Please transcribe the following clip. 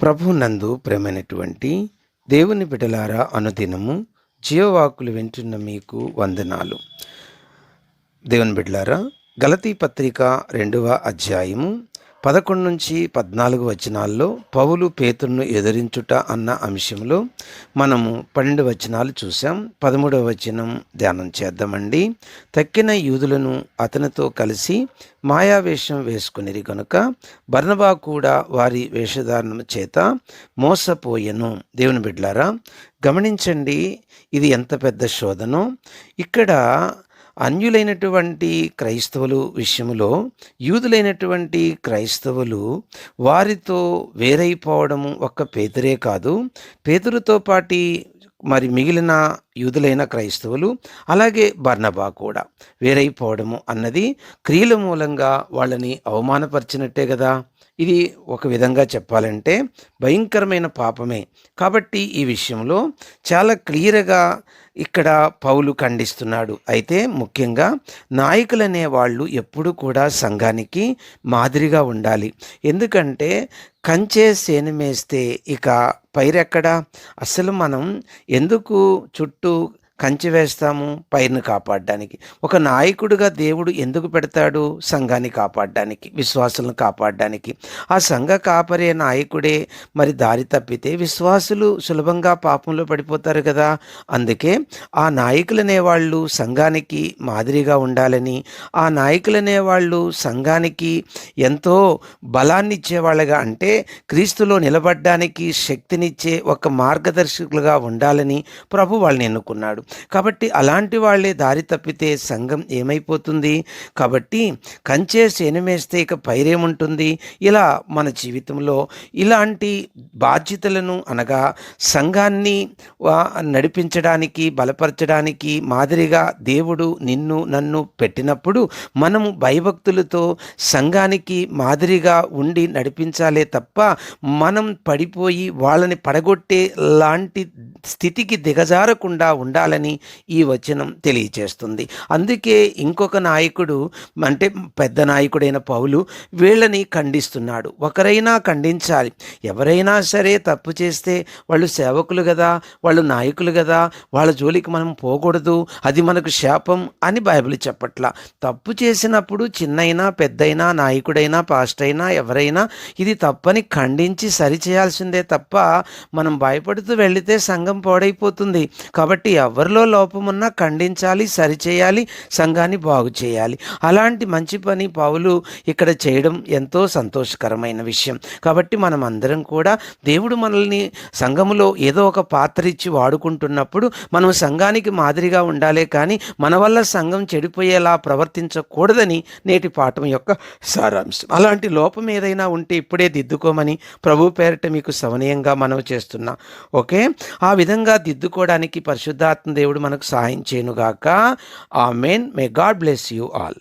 ప్రభు నందు ప్రేమైనటువంటి దేవుని బిడలారా అనుదినము జీవవాకులు వింటున్న మీకు వందనాలు. దేవుని బిడ్డలారా గలతీ పత్రిక రెండవ అధ్యాయము పదకొండు నుంచి పద్నాలుగు వచనాల్లో పౌలు పేతురును ఎదిరించుట అన్న అంశంలో మనము పన్నెండు వచనాలు చూసాం పదమూడవ వచనం ధ్యానం చేద్దామండి. తక్కిన యూదులను అతనితో కలిసి మాయావేషం వేసుకునిరి గనుక బర్నబా కూడా వారి వేషధారణ చేత మోసపోయెను. దేవుని బిడ్లారా గమనించండి ఇది ఎంత పెద్ద శోధనో. ఇక్కడ అన్యులైనటువంటి క్రైస్తవులు విషయంలో యూదులైనటువంటి క్రైస్తవులు వారితో వేరైపోవడము ఒక్క పేదరే కాదు. పేదరుతో పాటి మరి మిగిలిన యూదులైన క్రైస్తవులు అలాగే బర్నబా కూడా. వేరైపోవడము అన్నది క్రియల మూలంగా వాళ్ళని అవమానపరిచినట్టే కదా ఇది ఒక విధంగా చెప్పాలంటే భయంకరమైన పాపమే. కాబట్టి ఈ విషయంలో చాలా క్లియర్గా ఇక్కడ పౌలు ఖండిస్తున్నాడు. అయితే ముఖ్యంగా నాయకులనే వాళ్ళు ఎప్పుడు కూడా సంఘానికి మాదిరిగా ఉండాలి. ఎందుకంటే కంచే సేనమేస్తే ఇక పైరెక్కడా? అసలు మనం ఎందుకు చుట్టూ to కంచి వేస్తాము పైరును కాపాడడానికి. ఒక నాయకుడిగా దేవుడు ఎందుకు పెడతాడు? సంఘాన్ని కాపాడడానికి విశ్వాసులను కాపాడడానికి. ఆ సంఘ కాపరే నాయకుడే. మరి దారి తప్పితే విశ్వాసులు సులభంగా పాపంలో పడిపోతారు కదా. అందుకే ఆ నాయకులనే వాళ్ళు సంఘానికి మాదిరిగా ఉండాలని ఆ నాయకులనే వాళ్ళు సంఘానికి ఎంతో బలాన్ని ఇచ్చేవాళ్ళగా అంటే క్రీస్తులో నిలబడ్డానికి శక్తినిచ్చే ఒక మార్గదర్శకులుగా ఉండాలని ప్రభు వాళ్ళని ఎన్నుకున్నాడు. కాబట్టి అలాంటి వాళ్ళే దారి తప్పితే సంఘం ఏమైపోతుంది? కాబట్టి కంచే సేనమేస్తే ఇక పైరేముంటుంది ఇలా మన జీవితంలో ఇలాంటి బాధ్యతలను అనగా సంఘాన్ని నడిపించడానికి బలపరచడానికి మాదిరిగా దేవుడు నిన్ను నన్ను పెట్టినప్పుడు మనము భయభక్తులతో సంఘానికి మాదిరిగా ఉండి నడిపించాలే తప్ప మనం పడిపోయి వాళ్ళని పడగొట్టే లాంటి స్థితికి దిగజారకుండా ఉండాలని ఈ వచనం తెలియచేస్తుంది. అందుకే ఇంకొక నాయకుడు అంటే పెద్ద నాయకుడైన పౌలు వీళ్ళని ఖండిస్తున్నాడు. ఒకరైనా ఖండించాలి. ఎవరైనా సరే తప్పు చేస్తే వాళ్ళు సేవకులు కదా వాళ్ళు నాయకులు కదా వాళ్ళ జోలికి మనం పోకూడదు అది మనకు శాపం అని బైబిల్ చెప్పట్లా. తప్పు చేసినప్పుడు చిన్నైనా పెద్దయినా నాయకుడైనా పాస్ట్ అయినా ఎవరైనా ఇది తప్పని ఖండించి సరిచేయాల్సిందే తప్ప మనం భయపడుతూ వెళితే సంఘం పాడైపోతుంది. కాబట్టి ఎవరిలో లోపమున్నా ఖండించాలి సరిచేయాలి సంఘాన్ని బాగు చేయాలి. అలాంటి మంచి పని పావులు ఇక్కడ చేయడం ఎంతో సంతోషకరమైన విషయం. కాబట్టి మనం అందరం కూడా దేవుడు మనల్ని సంఘములో ఏదో ఒక పాత్ర ఇచ్చి వాడుకుంటున్నప్పుడు మనం సంఘానికి మాదిరిగా ఉండాలే కానీ మన వల్ల సంఘం చెడిపోయేలా ప్రవర్తించకూడదని నేటి పాఠం యొక్క సారాంశం. అలాంటి లోపం ఏదైనా ఉంటే ఇప్పుడే దిద్దుకోమని ప్రభు పేరిట మీకు సవనీయంగా మనవి చేస్తున్నా. ఓకే? ఆ విధంగా దిద్దుకోవడానికి పరిశుద్ధాత్మ దేవుడు మనకు సహాయం చేయనుగాక. Amen may God bless you all